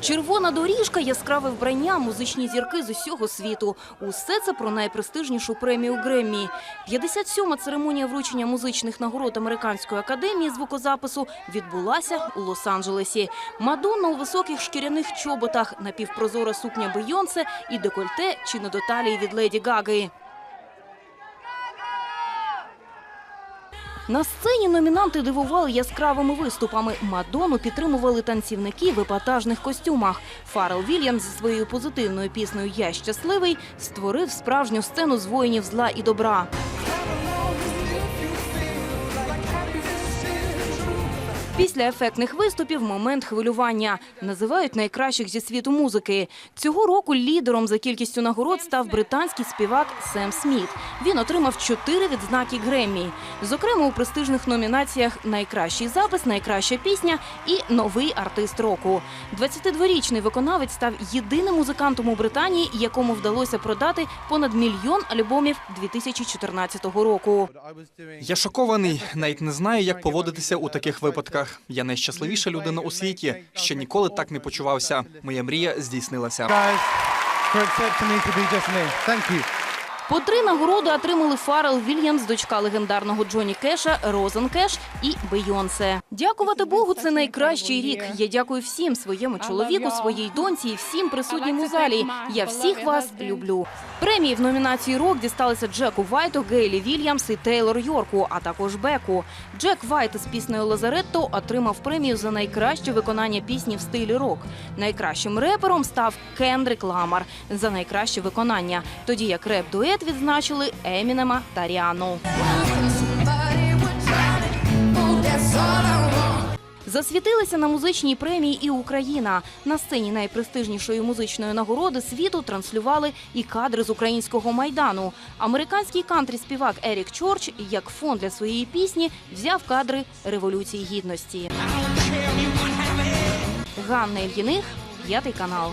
Червона доріжка, яскраве вбрання, музичні зірки з усього світу. Усе це про найпрестижнішу премію Греммі. 57-ма церемонія вручення музичних нагород Американської академії звукозапису відбулася у Лос-Анджелесі. Мадонна у високих шкіряних чоботах, напівпрозора сукня Бейонсе і декольте чи не від Леді Гаги. На сцені номінанти дивували яскравими виступами. Мадону підтримували танцівники в епатажних костюмах. Фарел Вільямс зі своєю позитивною піснею Я щасливий створив справжню сцену з воїнів зла і добра. Після ефектних виступів момент хвилювання називають найкращих зі світу музики. Цього року лідером за кількістю нагород став британський співак Сем Сміт. Він отримав чотири відзнаки Греммі. Зокрема, у престижних номінаціях Найкращий запис, найкраща пісня і новий артист року. 22-річний виконавець став єдиним музикантом у Британії, якому вдалося продати понад мільйон альбомів 2014 року. Я шокований, навіть не знаю, як поводитися у таких випадках. Я найщасливіша людина у світі. Ще ніколи так не почувався. Моя мрія здійснилася. Thank you. По три нагороди отримали Фарел Вільямс, дочка легендарного Джоні Кеша, Розен Кеш і Бейонсе. Дякувати Богу, це найкращий рік. Я дякую всім своєму чоловіку, своїй доньці і всім присутнім у залі. Я всіх вас люблю. Премії в номінації рок дісталися Джеку Вайту, Гейлі Вільямс і Тейлор Йорку, а також Беку. Джек Вайт з піснею Лазаретто отримав премію за найкраще виконання пісні в стилі рок. Найкращим репером став Кендрик Ламар за найкраще виконання. Тоді як реп-дует відзначили Емінема та Ріану. Засвітилися на музичній премії і Україна. На сцені найпрестижнішої музичної нагороди світу транслювали і кадри з українського майдану. Американський кантрі-співак Ерік Чорч, як фон для своєї пісні, взяв кадри революції гідності. Ганна Ільїних, п'ятий канал.